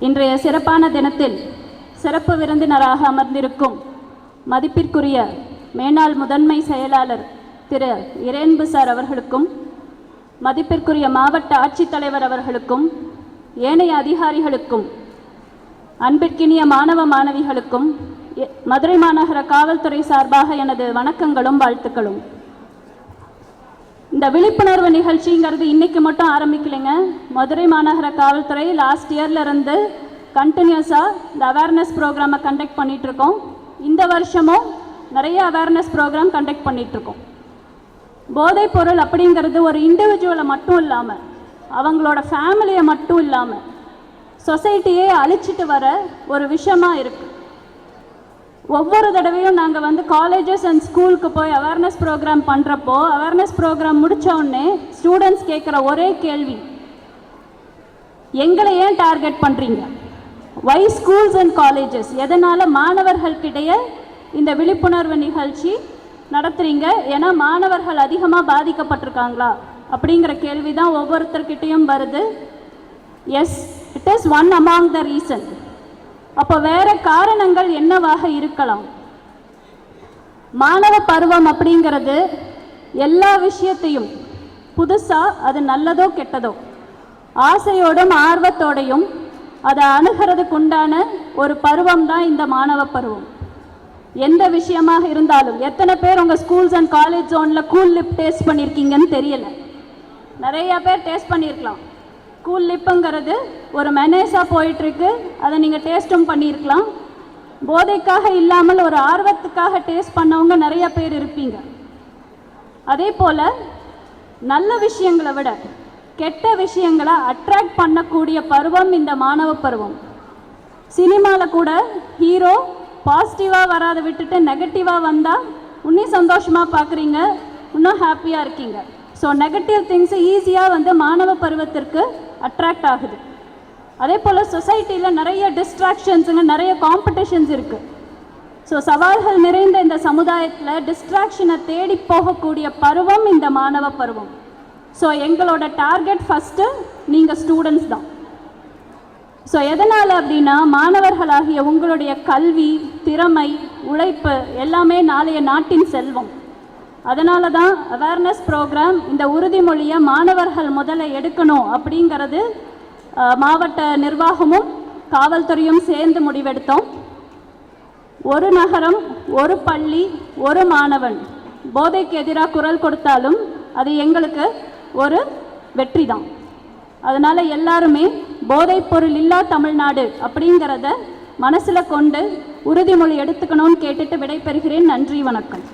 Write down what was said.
இன்றைய சிறப்பான தினத்தில் சிறப்பு விருந்தினராக அமர்ந்திருக்கும் மதிப்பிற்குரிய மேனாள் முதன்மை செயலாளர் திரு இரேன்பு சார் அவர்களுக்கும் மதிப்பிற்குரிய மாவட்ட ஆட்சித்தலைவர் அவர்களுக்கும் ஏனைய அதிகாரிகளுக்கும் அன்பிற்கினிய மாணவ மாணவிகளுக்கும் எ- மதுரை மாநகர காவல்துறை சார்பாக எனது வணக்கங்களும் வாழ்த்துக்களும். இந்த விழிப்புணர்வு நிகழ்ச்சிங்கிறது இன்னைக்கு மட்டும் ஆரம்பிக்கலைங்க. மதுரை மாநகர காவல்துறை லாஸ்ட் இயர்ல இருந்து கண்டினியூஸாக இந்த அவேர்னஸ் ப்ரோக்ராமை கண்டக்ட் பண்ணிட்டு இருக்கோம் இந்த வருஷமும் நிறைய அவேர்னஸ் ப்ரோக்ராம் கண்டக்ட் பண்ணிட்டு இருக்கோம் போதைப் பொருள் அப்படிங்கிறது ஒரு இண்டிவிஜுவலை மட்டும் இல்லாமல் அவங்களோட ஃபேமிலியை மட்டும் இல்லாமல் சொசைட்டியே அழிச்சிட்டு வர ஒரு விஷயமா இருக்கு. ஒவ்வொரு தடவையும் நாங்கள் வந்து காலேஜஸ் அண்ட் ஸ்கூலுக்கு போய் அவேர்னஸ் ப்ரோக்ராம் பண்ணுறப்போ அவேர்னஸ் ப்ரோக்ராம் முடித்தோடனே ஸ்டூடெண்ட்ஸ் கேட்குற ஒரே கேள்வி. எங்களை ஏன் டார்கெட் பண்ணுறீங்க வை ஸ்கூல்ஸ் அண்ட் காலேஜஸ் எதனால் மாணவர்களுக்கிடையே இந்த விழிப்புணர்வு நிகழ்ச்சி நடத்துறீங்க? ஏன்னா மாணவர்கள் அதிகமாக பாதிக்கப்பட்டிருக்காங்களா? அப்படிங்கிற கேள்வி தான் ஒவ்வொருத்தர்கிட்டையும் வருது. Yes it is one among the reason அப்போ வேற காரணங்கள் என்னவாக இருக்கலாம்? மாணவ பருவம் அப்படிங்கிறது எல்லா விஷயத்தையும் புதுசா அது நல்லதோ கெட்டதோ ஆசையோடும் ஆர்வத்தோடையும் அதை அணுகிறதுக்குண்டான ஒரு பருவம் தான் இந்த மாணவ பருவம். எந்த விஷயமாக இருந்தாலும் எத்தனை பேர் உங்கள் ஸ்கூல்ஸ் அண்ட் காலேஜ் ஜோனில் கூல் லிப் டேஸ்ட் பண்ணியிருக்கீங்கன்னு தெரியல. நிறைய பேர் டேஸ்ட் பண்ணியிருக்கலாம் கூல் லிப்புங்கிறது ஒரு மெனேஸாக போயிட்டுருக்கு. அதை நீங்கள் டேஸ்ட்டும் பண்ணியிருக்கலாம். போதைக்காக இல்லாமல் ஒரு ஆர்வத்துக்காக டேஸ்ட் பண்ணவங்க நிறைய பேர் இருப்பீங்க. அதே போல் நல்ல விஷயங்களை விட கெட்ட விஷயங்களை அட்ராக்ட் பண்ணக்கூடிய பருவம் இந்த மாணவ பருவம். சினிமாவில் கூட ஹீரோ பாசிட்டிவாக வராத விட்டுட்டு நெகட்டிவாக வந்தால் இன்னும் சந்தோஷமாக பார்க்குறீங்க இன்னும் ஹாப்பியாக இருக்கீங்க. ஸோ நெகட்டிவ் திங்ஸ் ஈஸியாக வந்து மாணவ பருவத்திற்கு அட்ராக்ட் ஆகுது. அதே போல் சொசைட்டியில் நிறைய டிஸ்ட்ராக்ஷன்ஸுங்க நிறைய காம்படிஷன்ஸ் இருக்குது ஸோ சவால்கள் நிறைந்த இந்த சமுதாயத்தில் டிஸ்ட்ராக்ஷனை தேடி போகக்கூடிய பருவம் இந்த மாணவ பருவம். ஸோ எங்களோட டார்கெட் ஃபஸ்ட்டு நீங்கள் ஸ்டூடெண்ட்ஸ் தான். ஸோ எதனால் அப்படின்னா மாணவர்களாகிய உங்களுடைய கல்வி திறமை உழைப்பு எல்லாமே நாளைய நாட்டின் செல்வம். அதனால தான் அவேர்னஸ் ப்ரோக்ராம் இந்த உறுதிமொழியை மாணவர்கள் முதல்ல எடுக்கணும் அப்படிங்கிறது மாவட்ட நிர்வாகமும் காவல்துறையும் சேர்ந்து முடிவெடுத்தோம். ஒரு நகரம் ஒரு பள்ளி ஒரு மாணவன் போதைக்கு எதிராக குரல் கொடுத்தாலும் அது எங்களுக்கு ஒரு வெற்றி தான் அதனால் எல்லாருமே போதைப் பொருள் இல்லா தமிழ்நாடு அப்படிங்கிறத மனசில் கொண்டு உறுதிமொழி எடுத்துக்கணும்னு கேட்டுட்டு விடைபெறுகிறேன். நன்றி வணக்கம்.